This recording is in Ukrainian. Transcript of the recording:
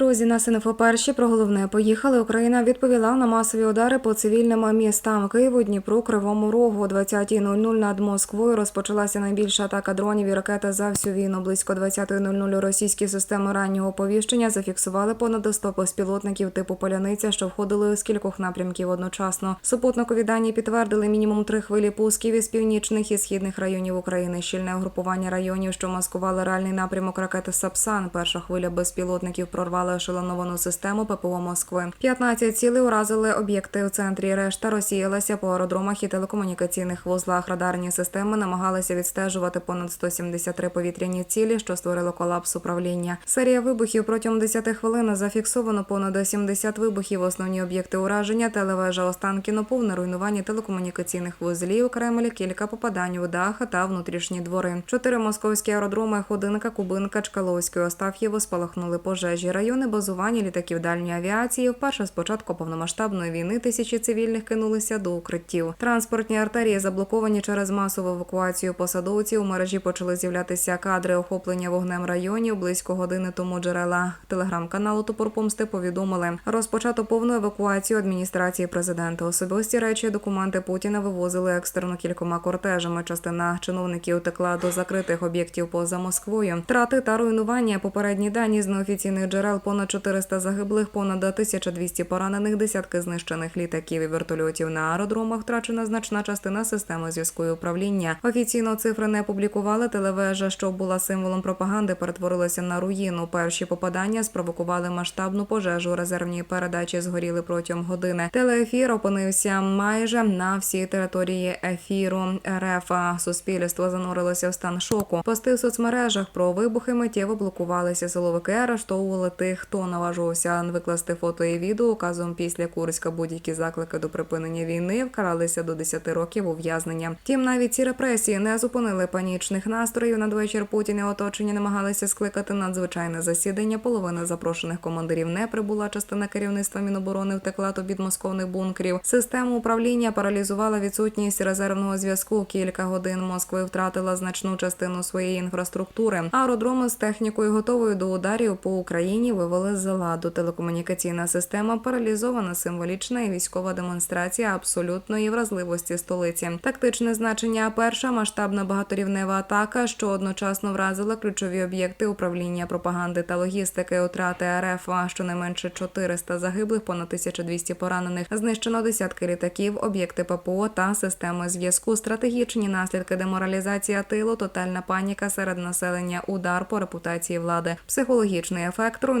Друзі, нас СНФО перші про головне поїхали. Україна відповіла на масові удари по цивільним містам Києву, Дніпру, Кривому Рогу. О 20.00 над Москвою розпочалася найбільша атака дронів і ракета за всю війну. Близько 20.00 російські системи раннього оповіщення зафіксували понад 100 безпілотників типу поляниця, що входили з кількох напрямків одночасно. Супутникові дані підтвердили мінімум три хвилі пусків із північних і східних районів України. Щільне угрупування районів, що маскували реальний напрямок ракети Сапсан. Перша хвиля безпілотників прорвала ешелоновану систему ППО Москви. 15 цілей уразили об'єкти у центрі. Решта розсіялася по аеродромах і телекомунікаційних вузлах. Радарні системи намагалися відстежувати понад 173 повітряні цілі, що створило колапс управління. Серія вибухів протягом 10 хвилин зафіксовано понад 70 вибухів. Основні об'єкти ураження, телевежа Останкіно, повне руйнування телекомунікаційних вузлів, Кремль, кілька попадань у дах та внутрішні двори. Чотири московські аеродроми Ходинка, Кубинка, Чкаловський, Остаф'єво спалахнули пожежі. Райони базування літаків дальньої авіації. Вперше з початку повномасштабної війни тисячі цивільних кинулися до укриттів. Транспортні артерії заблоковані через масову евакуацію посадовців. У мережі почали з'являтися кадри охоплення вогнем районів. Близько години тому джерела телеграм-каналу Топор Помсти повідомили розпочато повну евакуацію адміністрації президента. Особисті речі, документи Путіна вивозили екстерно кількома кортежами. Частина чиновників утекла до закритих об'єктів поза Москвою. Трати та руйнування. Попередні дані з неофіційних джерел понад 400 загиблих, понад 1200 поранених, десятки знищених літаків і вертольотів на аеродромах. Втрачена значна частина системи зв'язку і управління. Офіційно цифри не публікували. Телевежа, що була символом пропаганди, перетворилася на руїну. Перші попадання спровокували масштабну пожежу. Резервні передачі згоріли протягом години. Телеефір опинився майже на всій території ефіру РФ. Суспільство занурилося в стан шоку. Пости в соцмережах про вибухи миттєво блокувалися. Силовики арештовували тих, хто наважувався викласти фото і відео. Указом після Курська будь-які заклики до припинення війни вкаралися до 10 років ув'язнення. Втім, навіть ці репресії не зупинили панічних настроїв. Надвечір Путін і оточення намагалися скликати надзвичайне засідання. Половина запрошених командирів не прибула. Частина керівництва Міноборони втекла до підмосковних бункерів. Систему управління паралізувала відсутність резервного зв'язку. Кілька годин Москви втратила значну частину своєї інфраструктури. Аеродроми з технікою готовою до ударів по Україні вивели з ладу. Телекомунікаційна система паралізована символічна і військова демонстрація абсолютної вразливості столиці. Тактичне значення перша масштабна багаторівнева атака, що одночасно вразила ключові об'єкти управління пропаганди та логістики. Утрати РФ щонайменше 400 загиблих, понад 1200 поранених. Знищено десятки літаків, об'єкти ППО та системи зв'язку. Стратегічні наслідки деморалізація тилу, тотальна паніка серед населення, удар по репутації влади, психологічний ефект,